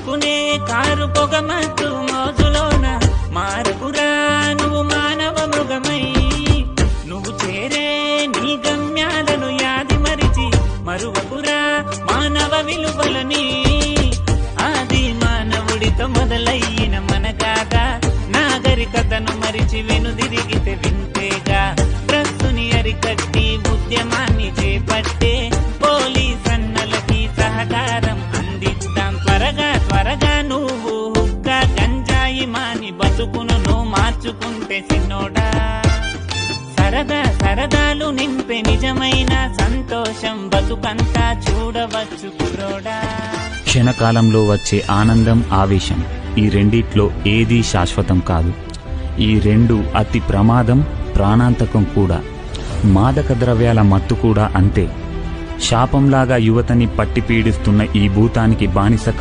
అందుకునే కారు పొగ మత్తు మోజులోన మారకురా. నువ్వు మానవ మృగమై నువ్వు చేరే నీ గమ్యాలను యాది మరిచి మరువకురా మానవ విలువలని. ఆది మానవుడితో మొదలయ్యిన మన కాదా నాగరికతను మరిచి వెనుదిరిగితే వింతేగా. బతుకును నువ్వు మార్చుకుంటే చిన్నోడా సరదా సరదాలు నింపే నిజమైన సంతోషం బతుకంతా చూడవచ్చు కురోడా క్షణకాలంలో వచ్చే ఆనందం ఆవేశం ఈ రెండిట్లో ఏదీ శాశ్వతం కాదు. ఈ రెండు అతి ప్రమాదం ప్రాణాంతకం కూడా. మాదక ద్రవ్యాల మత్తు కూడా అంతే. శాపంలాగా యువతని పట్టి పీడిస్తున్న ఈ భూతానికి బానిస కాక